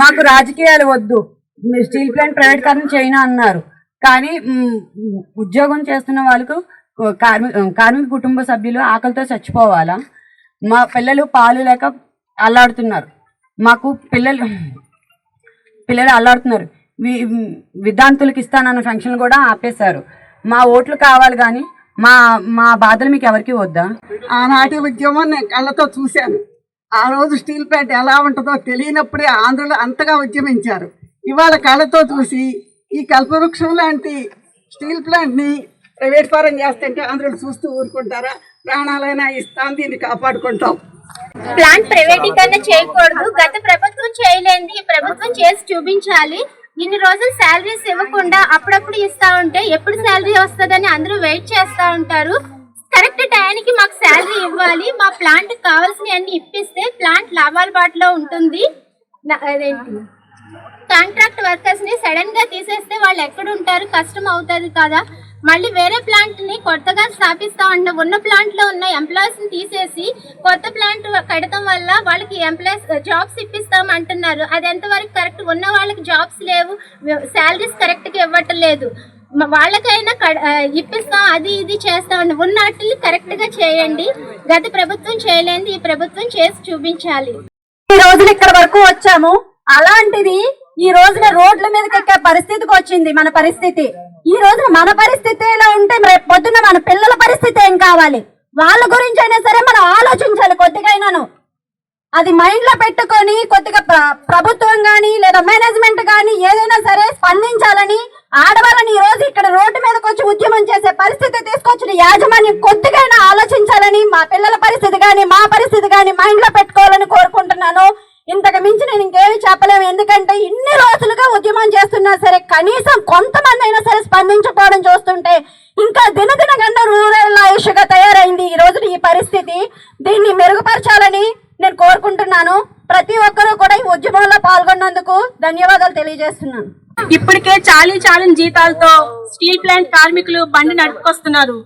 మాకు రాజకీయాలు వద్దు. మీరు స్టీల్ ప్లాంట్ ప్రైవేటీకరణ చేయను అన్నారు. కానీ ఉద్యోగం చేస్తున్న వాళ్ళకు కార్మిక కార్మిక కుటుంబ సభ్యులు ఆకలితో చచ్చిపోవాలా? మా పిల్లలు పాలు లేక అల్లాడుతున్నారు. మాకు పిల్లలు పిల్లలు అల్లాడుతున్నారు. వి విద్యార్థులకు ఇస్తానన్న ఫంక్షన్ కూడా ఆపేశారు. మా ఓట్లు కావాలి కానీ మా మా బాధలు మీకు ఎవరికి వద్దా? ఆనాటి ఉద్యమం నేను కళ్ళతో చూశాను. ఆ రోజు స్టీల్ ప్లాంట్ ఎలా ఉంటుందో తెలియనప్పుడే ఆంధ్రులు అంతగా ఉద్యమించారు. ఇవాళ కళ్ళతో చూసి ఈ కల్పవృక్షం లాంటి స్టీల్ ప్లాంట్ని ప్రైవేట్ ఫారం చేస్తుంటే ఆంధ్రులు చూస్తూ ఊరుకుంటారా? ప్రాణాలైనా ఇస్తాం దీన్ని కాపాడుకుంటాం. ప్లాంట్ ప్రైవేటీకరణ చేయకూడదు. గత ప్రభుత్వం చేయలేంది ప్రభుత్వం చేసి చూపించాలి. ఇన్ని రోజులు శాలరీస్ ఇవ్వకుండా అప్పుడప్పుడు ఇస్తా ఉంటే ఎప్పుడు శాలరీ వస్తుందని అందరూ వెయిట్ చేస్తా ఉంటారు. కరెక్ట్ టైంకి మాకు శాలరీ ఇవ్వాలి. మా ప్లాంట్ కావాల్సినవి అన్ని ఇప్పిస్తే ప్లాంట్ లాభాల బాటలో ఉంటుంది అదేంటి? కాంట్రాక్ట్ వర్కర్స్ని సడన్గా తీసేస్తే వాళ్ళు ఎక్కడ ఉంటారు? కష్టం అవుతుంది కదా. మళ్ళీ వేరే ప్లాంట్ని కొత్తగా స్థాపిస్తా ఉన్న ఉన్న ప్లాంట్లో ఉన్న ఎంప్లాయీస్ని తీసేసి కొత్త ప్లాంట్ కడటం వల్ల వాళ్ళకి ఎంప్లాయీస్ జాబ్స్ ఇప్పిస్తాం అంటున్నారు. అది ఎంతవరకు కరెక్ట్? ఉన్న వాళ్ళకి జాబ్స్ లేవు. శాలరీస్ కరెక్ట్గా ఇవ్వటం లేదు. వాళ్ళకైనా ఇప్పిస్తాం అది ఇది చేస్తాం ఉన్న వాటిని కరెక్ట్గా చేయండి. గత ప్రభుత్వం చేయలేదు ఈ ప్రభుత్వం చేసి చూపించాలి. ఈ రోజున ఇక్కడ వరకు వచ్చాము. అలాంటిది ఈ రోజున రోడ్ల మీదకి ఎక్కే పరిస్థితికి వచ్చింది మన పరిస్థితి. ఈ రోజున మన పరిస్థితి ఇలా ఉంటే రేపు పొద్దున మన పిల్లల పరిస్థితి ఏం కావాలి? వాళ్ళ గురించి అయినా సరే మనం ఆలోచించాలి కొద్దిగైనాను అది మైండ్లో పెట్టుకొని కొద్దిగా ప్రభుత్వం గాని లేదా మేనేజ్మెంట్ గాని ఏదైనా సరే స్పందించాలని ఆడవాళ్ళని ఈ రోజు ఇక్కడ రోడ్డు మీదకి వచ్చి ఉద్యమం చేసే పరిస్థితి తీసుకొచ్చిన యాజమాన్యం కొద్దిగైనా ఆలోచించాలని మా పిల్లల పరిస్థితి కానీ మా పరిస్థితి కానీ మైండ్లో పెట్టుకోవాలని కోరుకుంటున్నాను. ఇంతకు మించి నేను ఇంకేమి చెప్పలేము. ఎందుకంటే ఇన్ని రోజులుగా ఉద్యమం చేస్తున్నా సరే కనీసం కొంతమంది అయినా సరే స్పందించకపోవడం చూస్తుంటే ఇంకా దినదిన గంట రూరల్ ఆయుష్గా తయారైంది ఈ రోజు ఈ పరిస్థితి. దీన్ని మెరుగుపరచాలని నేను కోరుకుంటున్నాను ప్రతి ఒక్కరూ కూడా ఈ ఉద్యమంలో పాల్గొన్నందుకు ధన్యవాదాలు తెలియజేస్తున్నాను. ఇప్పటికే చాలీ చాలని జీతాలతో స్టీల్ ప్లాంట్ కార్మికులు బండి నడుపుకొస్తున్నారు.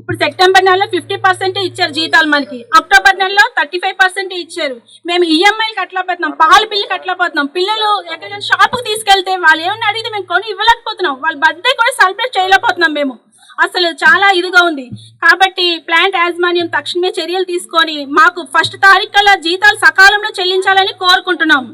ఇప్పుడు సెప్టెంబర్ నెలలో ఫిఫ్టీ పర్సెంట్ ఇచ్చారు జీతాలు మనకి. అక్టోబర్ నెలలో థర్టీ ఫైవ్ పర్సెంట్ ఇచ్చారు. మేము ఈఎంఐలు కట్టలేకపోతున్నాం పాలు బిల్లు కట్టలేకపోతున్నాం. పిల్లలు ఎక్కడికైనా షాప్కి తీసుకెళ్తే వాళ్ళు ఏమన్నా అడిగితే మేము కొని ఇవ్వలేకపోతున్నాం. వాళ్ళ బర్త్డే కూడా సెలబ్రేట్ చేయలేకపోతున్నాం మేము. అసలు చాలా ఇదిగా ఉంది. కాబట్టి ప్లాంట్ యాజమాన్యం తక్షణమే చర్యలు తీసుకొని మాకు ఫస్ట్ తారీఖు కల్లా జీతాలు సకాలంలో చెల్లించాలని కోరుకుంటున్నాం.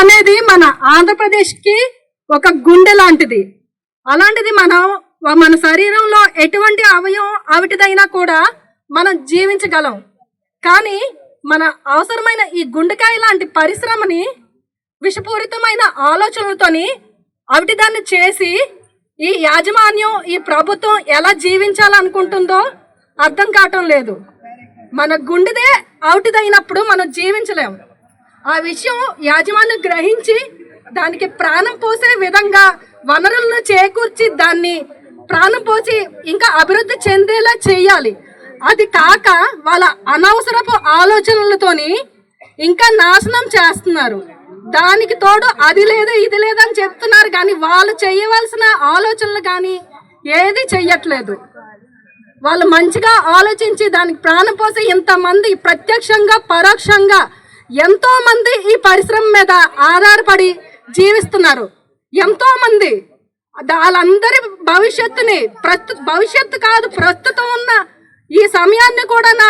అనేది మన ఆంధ్రప్రదేశ్కి ఒక గుండె లాంటిది. అలాంటిది మనం మన శరీరంలో ఎటువంటి అవయవం అవిటిదైనా కూడా మనం జీవించగలం. కానీ మన అవసరమైన ఈ గుండెకాయ లాంటి పరిశ్రమని విషపూరితమైన ఆలోచనలతోని అవిటిదాన్ని చేసి ఈ యాజమాన్యం ఈ ప్రభుత్వం ఎలా జీవించాలనుకుంటుందో అర్థం కావటం లేదు. మన గుండెదే అవుటిదైనప్పుడు మనం జీవించలేము ఆ విషయం యాజమాన్యం గ్రహించి దానికి ప్రాణం పోసే విధంగా వనరులను చేకూర్చి దాన్ని ప్రాణం పోసి ఇంకా అభివృద్ధి చెందేలా చేయాలి. అది కాక వాళ్ళ అనవసరపు ఆలోచనలతోని ఇంకా నాశనం చేస్తున్నారు. దానికి తోడు అది లేదు ఇది లేదని చెప్తున్నారు కానీ వాళ్ళు చేయవలసిన ఆలోచనలు కానీ ఏది చెయ్యట్లేదు. వాళ్ళు మంచిగా ఆలోచించి దానికి ప్రాణం పోసి ఇంతమంది ప్రత్యక్షంగా పరోక్షంగా ఎంతో మంది ఈ పరిశ్రమ మీద ఆధారపడి జీవిస్తున్నారు. ఎంతో మంది వాళ్ళందరి భవిష్యత్తుని ప్రస్తు భవిష్యత్తు కాదు ప్రస్తుతం ఉన్న ఈ సమయాన్ని కూడా నా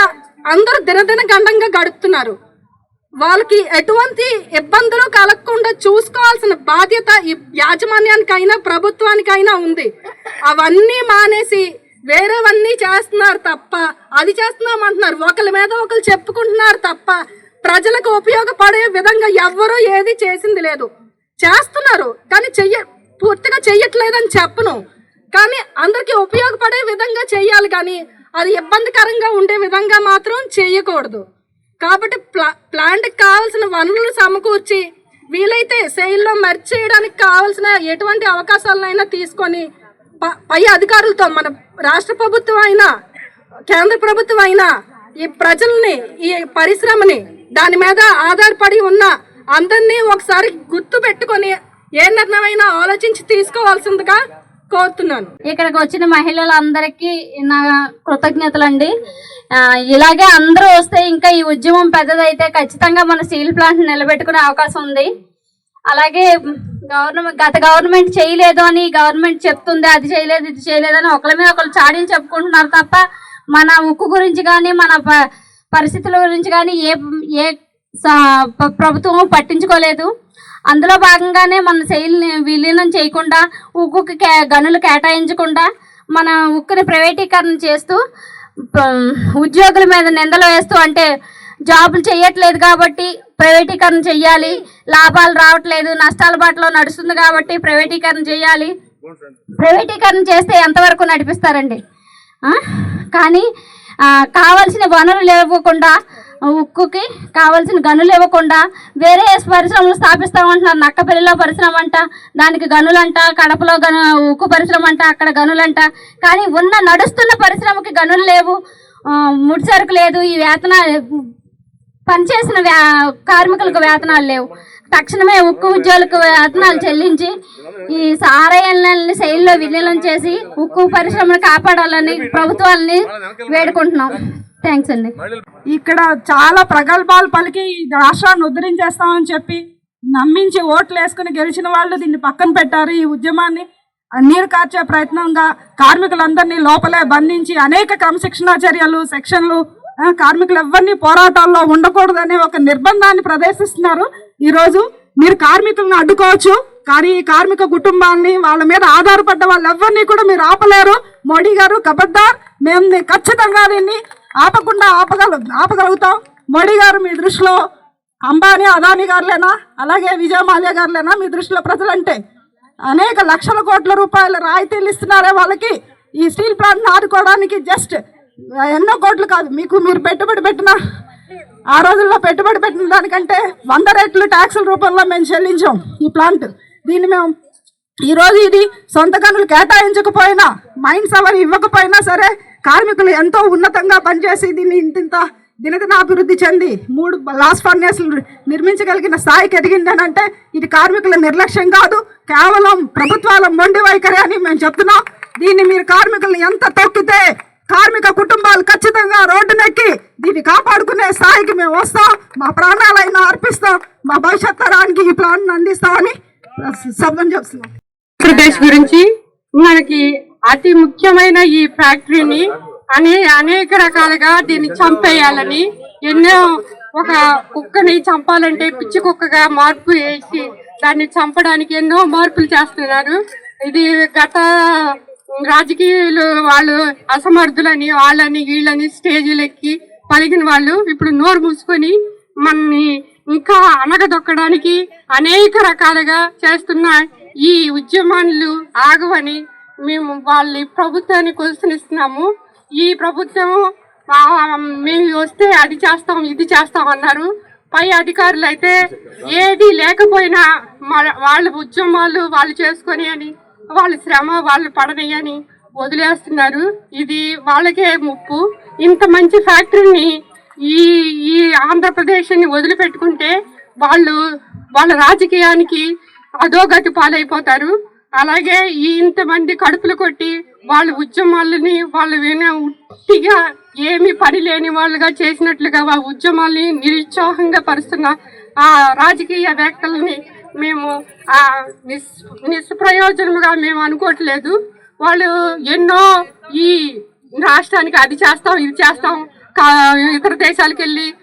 అందరూ దినదిన గండంగా గడుపుతున్నారు. వాళ్ళకి ఎటువంటి ఇబ్బందులు కలగకుండా చూసుకోవాల్సిన బాధ్యత ఈ యాజమాన్యానికైనా ప్రభుత్వానికైనా ఉంది. అవన్నీ మానేసి వేరేవన్నీ చేస్తున్నారు తప్ప అది చేస్తున్నాం అంటున్నారు ఒకరి మీద ఒకరు చెప్పుకుంటున్నారు తప్ప ప్రజలకు ఉపయోగపడే విధంగా ఎవ్వరూ ఏది చేసింది లేదు. చేస్తున్నారు కానీ చెయ్య పూర్తిగా చెయ్యట్లేదని చెప్పను. కానీ అందరికీ ఉపయోగపడే విధంగా చెయ్యాలి కానీ అది ఇబ్బందికరంగా ఉండే విధంగా మాత్రం చేయకూడదు కాబట్టి ప్లా ప్లాంట్కి కావాల్సిన వనరులు సమకూర్చి వీలైతే శైలిలో మర్చి చేయడానికి కావాల్సిన ఎటువంటి అవకాశాలనైనా తీసుకొని ప- పై అధికారులతో మన రాష్ట్ర ప్రభుత్వం అయినా కేంద్ర ప్రభుత్వం అయినా ఈ ప్రజల్ని ఈ పరిశ్రమని దాని మీద ఆధారపడి ఉన్న అందరినీ ఒకసారి గుర్తు పెట్టుకొని ఏ నిర్ణయమైనా ఆలోచించి తీసుకోవాల్సిందిగా కోరుతున్నాను. ఇక్కడికి వచ్చిన మహిళలందరికీ నా కృతజ్ఞతలండి. అండి ఇలాగే అందరూ వస్తే ఇంకా ఈ ఉద్యమం పెద్దదైతే ఖచ్చితంగా మన స్టీల్ ప్లాంట్ నిలబెట్టుకునే అవకాశం ఉంది. అలాగే గవర్నమెంట్ గత గవర్నమెంట్ చేయలేదు అని గవర్నమెంట్ చెప్తుంది అది చేయలేదు ఇది చేయలేదు అని ఒకరి మీద ఒకరు చాడీలు చెప్పుకుంటున్నారు తప్ప మన ఉక్కు గురించి కానీ మన ప- పరిస్థితుల గురించి కానీ ఏ ఏ ప్రభుత్వం పట్టించుకోలేదు. అందులో భాగంగానే మన శైలిని విలీనం చేయకుండా ఉక్కుకి కే గనులు కేటాయించకుండా మన ఉక్కుని ప్రైవేటీకరణ చేస్తూ ఉద్యోగుల మీద నిందలు వేస్తూ అంటే జాబులు చేయట్లేదు కాబట్టి ప్రైవేటీకరణ చేయాలి లాభాలు రావట్లేదు నష్టాల బాటలో నడుస్తుంది కాబట్టి ప్రైవేటీకరణ చేయాలి ప్రైవేటీకరణ చేస్తే ఎంతవరకు నడిపిస్తారండి? కానీ కావాల్సిన వనరులు ఇవ్వకుండా ఉక్కుకి కావాల్సిన గనులు ఇవ్వకుండా వేరే పరిశ్రమలు స్థాపిస్తామంటున్నారు. నక్కపల్లిలో పరిశ్రమ అంట దానికి గనులంట కడపలో గను ఉక్కు పరిశ్రమ అంట అక్కడ గనులంట. కానీ ఉన్న నడుస్తున్న పరిశ్రమకి గనులు లేవు. ముడిసరుకు ముడి సరుకు లేదు. ఈ వేతన పనిచేసిన వ్యా- కార్మికులకు వేతనాలు లేవు. తక్షణమే ఉక్కు ఉద్యోగులకు వేతనాలు చెల్లించి ఈ సారాయణాలని శైలిలో విలీనం చేసి ఉక్కు పరిశ్రమను కాపాడాలని ప్రభుత్వాలని వేడుకుంటున్నాం. థ్యాంక్స్ అండి. ఇక్కడ చాలా ప్రగల్భాలు పలికి ఈ రాష్ట్రాన్ని ఉద్ధరించేస్తామని చెప్పి నమ్మించి ఓట్లు వేసుకుని గెలిచిన వాళ్ళు దీన్ని పక్కన పెట్టారు ఈ ఉద్యమాన్ని. నీరు కార్చే ప్రయత్నంగా కార్మికులందరినీ లోపలే బంధించి అనేక క్రమశిక్షణా చర్యలు సెక్షన్లు కార్మికులు ఎవరిని పోరాటాల్లో ఉండకూడదనే ఒక నిర్బంధాన్ని ప్రదర్శిస్తున్నారు. ఈరోజు మీరు కార్మికులను అడ్డుకోవచ్చు కానీ ఈ కార్మిక కుటుంబాన్ని వాళ్ళ మీద ఆధారపడ్డ వాళ్ళు ఎవరిని కూడా మీరు ఆపలేరు. మోడీ గారు కబడ్దార్ మేము ఖచ్చితంగా దీన్ని ఆపకుండా ఆపగల ఆపగలుగుతాం. మోడీ గారు మీ దృష్టిలో అంబానీ అదానీ గారులేనా? అలాగే విజయ మాల్యా గారులేనా మీ దృష్టిలో ప్రజలంటే? అనేక లక్షల కోట్ల రూపాయల రాయితీలు ఇస్తున్నారే వాళ్ళకి. ఈ స్టీల్ ప్లాంట్ ఆదుకోవడానికి జస్ట్ ఎన్నో కోట్లు కాదు. మీకు మీరు పెట్టుబడి పెట్టిన ఆ రోజుల్లో పెట్టుబడి పెట్టిన దానికంటే వంద రెట్లు ట్యాక్సుల రూపంలో మేము చెల్లించాం ఈ ప్లాంట్. దీన్ని మేము ఈ రోజు ఇది సొంత గనులు కేటాయించకపోయినా మైండ్స్ అవర్ ఇవ్వకపోయినా సరే కార్మికులు ఎంతో ఉన్నతంగా పనిచేసి దీన్ని ఇంతింత దినదినాభివృద్ధి చెంది మూడు లాస్ట్ ఫర్నేస్లు నిర్మించగలిగిన స్థాయికి ఎదిగిందనంటే ఇది కార్మికుల నిర్లక్ష్యం కాదు కేవలం ప్రభుత్వాల మొండి వైఖరి అని మేము చెప్తున్నాం. దీన్ని మీరు కార్మికులను ఎంత తొక్కితే కార్మిక కుటుంబాలు ఖచ్చితంగా రోడ్డునెక్కి దీన్ని కాపాడుకునే స్థాయికి మేము వస్తాం. మా ప్రాణాలైనా అర్పిస్తాం. మా భవిష్యత్ తరానికి ఈ ప్లాన్ అందిస్తామని శబ్దం చేస్తున్నాం. ఆంధ్రప్రదేశ్ గురించి మనకి అతి ముఖ్యమైన ఈ ఫ్యాక్టరీని అనే అనేక రకాలుగా దీన్ని చంపేయాలని ఎన్నో ఒక కుక్కని చంపాలంటే పిచ్చి కుక్కగా మార్పు వేసి దాన్ని చంపడానికి ఎన్నో మార్పులు చేస్తున్నారు. ఇది గత రాజకీయాలు వాళ్ళు అసమర్థులని వాళ్ళని వీళ్ళని స్టేజీలెక్కి పలికిన వాళ్ళు ఇప్పుడు నోరు మూసుకొని మనని ఇంకా అనగదొక్కడానికి అనేక రకాలుగా చేస్తున్న ఈ ఉద్యమాలు ఆగవని మేము వాళ్ళ ప్రభుత్వాన్ని కొలుసునిస్తున్నాము ఈ ప్రభుత్వం మేము వస్తే అది చేస్తాం ఇది చేస్తాం అన్నారు. పై అధికారులు అయితే ఏది లేకపోయినా వాళ్ళ ఉద్యమాలు వాళ్ళు చేసుకొని అని వాళ్ళ శ్రమ వాళ్ళు పడని వదిలేస్తున్నారు. ఇది వాళ్ళకే ముప్పు. ఇంత మంచి ఫ్యాక్టరీని ఈ ఈ ఆంధ్రప్రదేశ్ని వదిలిపెట్టుకుంటే వాళ్ళు వాళ్ళ రాజకీయానికి అధోగతి పాలైపోతారు. అలాగే ఈ ఇంతమంది కడుపులు కొట్టి వాళ్ళ ఉద్యమాలని వాళ్ళు విన ఉట్టిగా ఏమి పని లేని వాళ్ళుగా చేసినట్లుగా ఆ ఉద్యమాల్ని నిరుత్సాహంగా పరుస్తున్న ఆ రాజకీయ వేత్తలని మేము నిస్ నిస్ప్రయోజనముగా మేము అనుకోవట్లేదు. వాళ్ళు ఎన్నో ఈ రాష్ట్రానికి అది చేస్తాం ఇది చేస్తాం కా- ఇతర దేశాలకు వెళ్ళి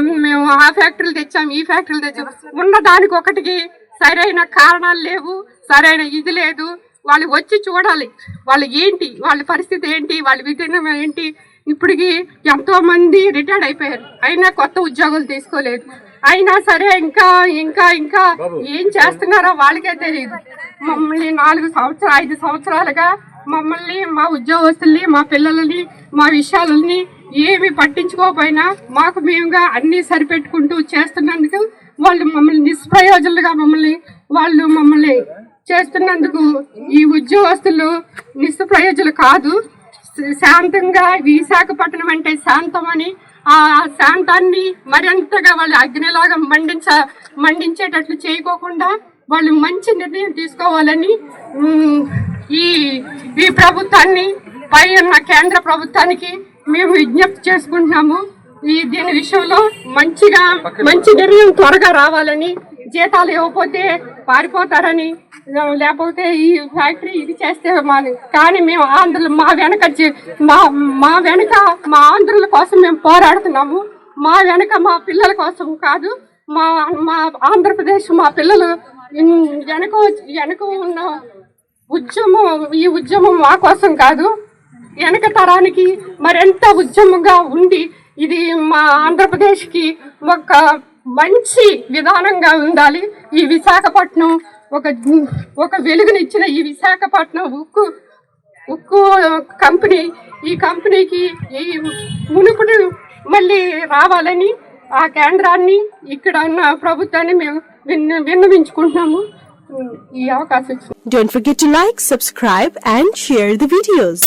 మేము ఆ ఫ్యాక్టరీలు తెచ్చాం ఈ ఫ్యాక్టరీలు తెచ్చాం. ఉన్న దానికి ఒకటికి సరైన కారణాలు లేవు సరైన ఇది లేదు. వాళ్ళు వచ్చి చూడాలి. వాళ్ళు ఏంటి వాళ్ళ పరిస్థితి ఏంటి వాళ్ళ విధానం ఏంటి. ఇప్పటికి ఎంతోమంది రిటైర్డ్ అయిపోయారు. అయినా కొత్త ఉద్యోగులు తీసుకోలేదు. అయినా సరే ఇంకా ఇంకా ఇంకా ఏం చేస్తున్నారో వాళ్ళకే తెలియదు మమ్మల్ని నాలుగు సంవత్సరాలు ఐదు సంవత్సరాలుగా మమ్మల్ని మా ఉద్యోగస్తుల్ని మా పిల్లలని మా విషయాలని ఏమి పట్టించుకోకపోయినా మాకు మేముగా అన్ని సరిపెట్టుకుంటూ చేస్తున్నందుకు వాళ్ళు మమ్మల్ని నిష్ప్రయోజనులుగా మమ్మల్ని వాళ్ళు మమ్మల్ని చేస్తున్నందుకు ఈ ఉద్యోగస్తులు నిష్ప్రయోజులు కాదు. శాంతంగా విశాఖపట్నం అంటే శాంతం అని ఆ శాంతాన్ని మరింతగా వాళ్ళు అగ్నిలాగా మండించ మండించేటట్లు చేయకోకుండా వాళ్ళు మంచి నిర్ణయం తీసుకోవాలని ఈ ఈ ప్రభుత్వాన్ని పై ఉన్న కేంద్ర ప్రభుత్వానికి మేము విజ్ఞప్తి చేసుకుంటున్నాము. ఈ దీని విషయంలో మంచిగా మంచి నిర్ణయం త్వరగా రావాలని జీతాలు ఇవ్వకపోతే పారిపోతారని లేకపోతే ఈ ఫ్యాక్టరీ ఇది చేస్తే మాది. కానీ మేము ఆంధ్రులు మా వెనక జీ- మా మా వెనక మా ఆంధ్రుల కోసం మేము పోరాడుతున్నాము. మా వెనక మా పిల్లల కోసం కాదు మా మా ఆంధ్రప్రదేశ్ మా పిల్లలు వెనక వెనక ఉన్న ఉద్యమం ఈ ఉద్యమం మా కోసం కాదు. వెనక తరానికి మరెంత ఉద్యమంగా ఉండి ఇది మా ఆంధ్రప్రదేశ్కి ఒక మంచి విధానంగా ఉండాలి ఈ విశాఖపట్నం ఒక ఒక వెలుగునిచ్చిన ఈ విశాఖపట్నం ఉక్కు ఉక్కు కంపెనీ ఈ కంపెనీకి ఈ మునుపుడు మళ్ళీ రావాలని ఆ కేంద్రాన్ని ఇక్కడ ఉన్న ప్రభుత్వాన్ని మేము విన్న విన్నవించుకుంటున్నాము ఈ అవకాశం ఇచ్చిన Don't forget to like, subscribe and share the videos.